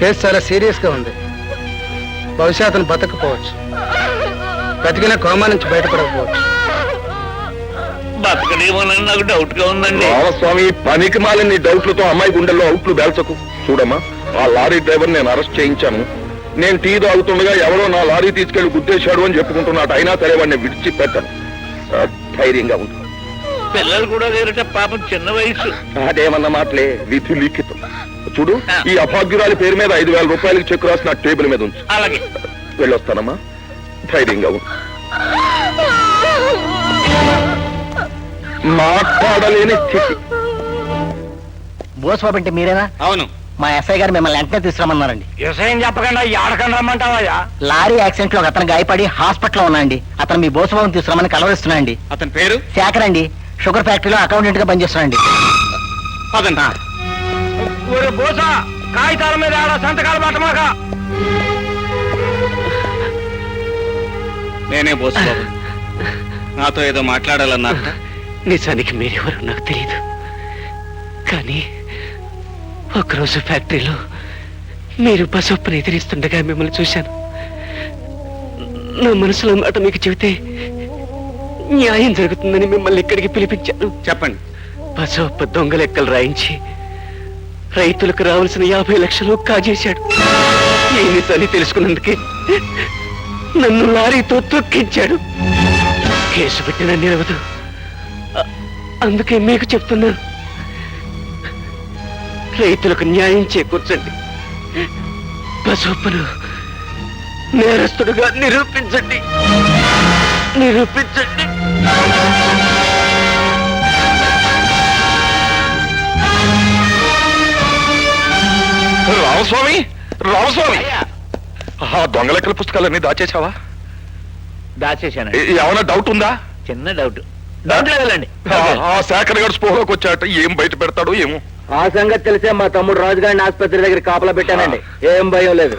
Case చాలా సీరియస్గా ఉంది. బహుశా అతను బతకపోవచ్చు. బతికిన కోమా నుంచి బయటపడకపోవచ్చు. బతకడేమోనని నాకు డౌట్గా ఉందండి. రామస్వామి పనికి మాలిన డౌట్లతో అమ్మాయి గుండెల్లో అవుట్లు బేల్చకు. చూడమ్మా ఆ లారీ డ్రైవర్ నేను అరెస్ట్ చేయించాను. నేను టీ తాగుతుండగా ఎవరో నా లారీ తీసుకెళ్ళి గుద్దేశాడు అని చెప్పుకుంటున్నాడు అయినా సరే వాడిని విడిచిపెట్టాను. ధైర్యంగా ఉంటుంది పిల్లలు కూడా లేరట పాపం చిన్న వయసు. అదేమన్న మాటలే? విధి లిఖితం. చూడు ఈ అభాగ్యురాలి పేరు మీద ఐదు వేల రూపాయలకి చెక్ రాసి నా టేబుల్ మీద ఉంచు. అలాగే. వెళ్ళొస్తానమ్మా. ధైర్యంగా మాట్లాడలేని స్థితి. బోస్ బాబు అంటే మీరేనా? అవును. మా ఎస్ఐ గారు మిమ్మల్ని వెంటనే తీసుకురమ్మన్నారండి. వ్యవసాయం చెప్పకుండా ఏడకండి రమ్మంటావయ్యా? లారీ యాక్సిడెంట్లో అతను గాయపడి హాస్పిటల్లో ఉన్నాయండి అతను మీ బోస్ బాబుని తీసుకురమ్మని కలవరిస్తున్నాయండి అతని పేరు? శేఖర్ అండి. షుగర్ ఫ్యాక్టరీలో అకౌంటెంట్గా పనిచేస్తున్నాండి పదండి ఒరే బోసా కాగితాల మీద ఆడ సంతకాలు పట్టమాక? నేనే బోసు బాబు. నాతో ఏదో మాట్లాడాలన్నారు నిజానికి మీరెవరో నాకు తెలియదు కానీ ఒకరోజు ఫ్యాక్టరీలో మీరు బసొప్పుని ఎదిరిస్తుండగా మిమ్మల్ని చూశాను. నా మనసులో మాట మీకు చెబితే న్యాయం జరుగుతుందని మిమ్మల్ని ఇక్కడికి పిలిపించాను. చెప్పండి. బసొప్ప దొంగ లెక్కలు రాయించి రైతులకు రావాల్సిన యాభై లక్షలు కాజేశాడు. నిజాన్ని తెలుసుకున్నందుకే నన్ను లారీతో తొక్కించాడు. కేసు పెట్టిన నిలవదు. అందుకే మీకు చెప్తున్నాను రైతులకు న్యాయం చేకూర్చండి. బసోప్పను నేరస్తుడుగా నిరూపించండి. నిరూపించండి. రామస్వామి? రామస్వామి! ఆ దొంగ లెక్కల పుస్తకాలన్నీ దాచేశావా? దాచేశానండి. ఏ- ఏమైనా డౌట్ ఉందా? చిన్న డౌట్ డౌట్ లేదండి ఆ- శేఖర్ గారు స్పోలోకి వచ్చాట ఏం బయట పెడతాడో ఏమో. ఆ సంగతి తెలిసే మా తమ్ముడు రాజుగారిని ఆసుపత్రి దగ్గర కాపలా పెట్టానండి. ఏం భయం లేదు.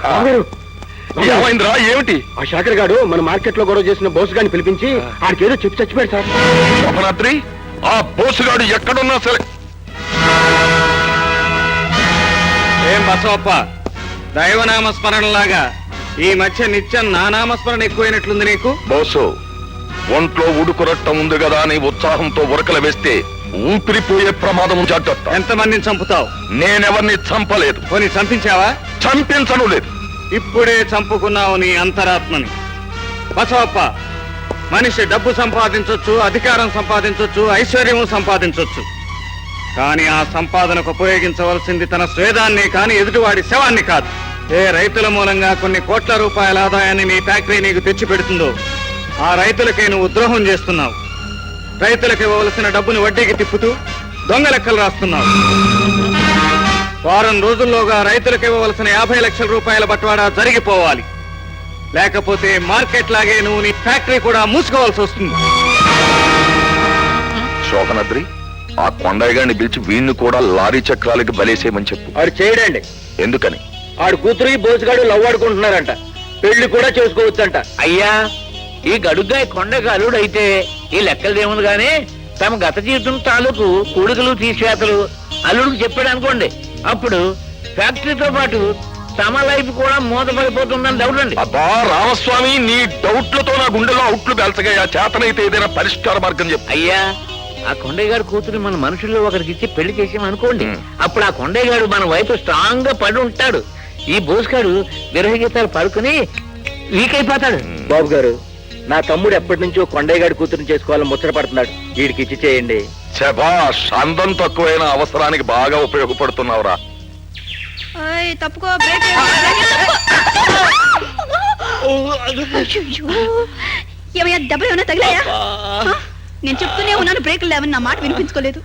ఏమైందిరా? ఏమిటి? ఆ శేఖర్ గారు మన మార్కెట్లో గొడవ చేసిన బోస్ గారిని పిలిపించి ఆడికి ఏదో చెప్పి చచ్చిపోయాడు సార్. ఆ బోసుగాడు ఎక్కడున్నా సరే. ఏం బసవప్ప దైవనామ స్మరణలాగా ఈ మధ్య నిత్యం నా నామస్మరణ ఎక్కువైనట్లుంది నీకు? బోసు ఒంట్లో ఉడుకురట్టం ఉంది కదా అని ఉత్సాహంతో ఉరకలు వేస్తే ఊపిరిపోయే ప్రమాదం జాగ్రత్త ఎంతమందిని చంపుతావు? నేనెవరిని చంపలేదు. పోనీ చంపించావా? చంపించను లేదు. ఇప్పుడే చంపుకున్నావు నీ అంతరాత్మని. బసవప్ప మనిషి డబ్బు సంపాదించొచ్చు అధికారం సంపాదించొచ్చు ఐశ్వర్యం సంపాదించవచ్చు కానీ ఆ సంపాదనకు ఉపయోగించవలసింది తన స్వేదాన్ని కానీ ఎదుటివాడి శవాన్ని కాదు. ఏ రైతుల మూలంగా కొన్ని కోట్ల రూపాయల ఆదాయాన్ని నీ ఫ్యాక్టరీ నీకు తెచ్చి పెడుతుందో ఆ రైతులకే నువ్వు ద్రోహం చేస్తున్నావు. రైతులకు ఇవ్వవలసిన డబ్బును వడ్డీకి తిప్పుతూ దొంగ లెక్కలు రాస్తున్నావు. వారం రోజుల్లోగా రైతులకు ఇవ్వవలసిన యాభై లక్షల రూపాయల బట్వాడా జరిగిపోవాలి. లేకపోతే మార్కెట్ లాగే నువ్వు నీ ఫ్యాక్టరీ కూడా మూసుకోవాల్సి వస్తుంది. శోభనాద్రి ఆ కొండయ్య గారిని పిలిచి వీణ్ణి కూడా లారీ చక్రాలకి బలేసేయమని చెప్పు. ఆడు చేయడండి. ఎందుకని? ఆడు కూతురు బోసుగాడు లవ్ ఆడుకుంటున్నారంట. పెళ్ళి కూడా చేసుకోవచ్చంట. అయ్యా ఈ గడుగ్గాయ కొండకు అల్లుడు అయితే ఈ లెక్కలదేముంది గానీ తమ గత జీవితం తాలూకు కూడికలు తీసివేతలు అల్లుడికి చెప్పాడు అనుకోండి. అప్పుడు ఫ్యాక్టరీతో పాటు తమ లైఫ్ కూడా మూతపడిపోతుందని డౌట్ అండి. అబ్బా రామస్వామి నీ డౌట్లతో నా గుండెలో అవుట్లు బెల్చగా చేతనైతే ఏదైనా పరిష్కార మార్గం చెప్పు. అయ్యా ఆ కొండయ్య గారి కూతురు మన మనుషుల్లో ఒకరికి ఇచ్చి పెళ్ళి చేసాం అనుకోండి. అప్పుడు ఆ కొండయ్య గారు మన వైపు స్ట్రాంగ్గా పడి ఉంటాడు. ఈ బోసుగాడు విరహగీతాలు పడుకుని వీక్ అయిపోతాడు. బాబు గారు నా తమ్ముడు ఎప్పటి నుంచో కొండయ్య గారి కూతురుని చేసుకోవాలని ముచ్చట పడుతున్నాడు. వీడికి ఇచ్చి చేయండి. శభాష్ అందం తక్కువైన అవసరానికి బాగా ఉపయోగపడుతున్నావురా తప్పుకో బ్రేక్ బ్రేక్. ఏమయ్యా దెబ్బలు ఏమైనా తగిలాయా? నేను చెప్తూనే ఉన్నాను బ్రేకులు లేవని నా మాట వినిపించుకోలేదు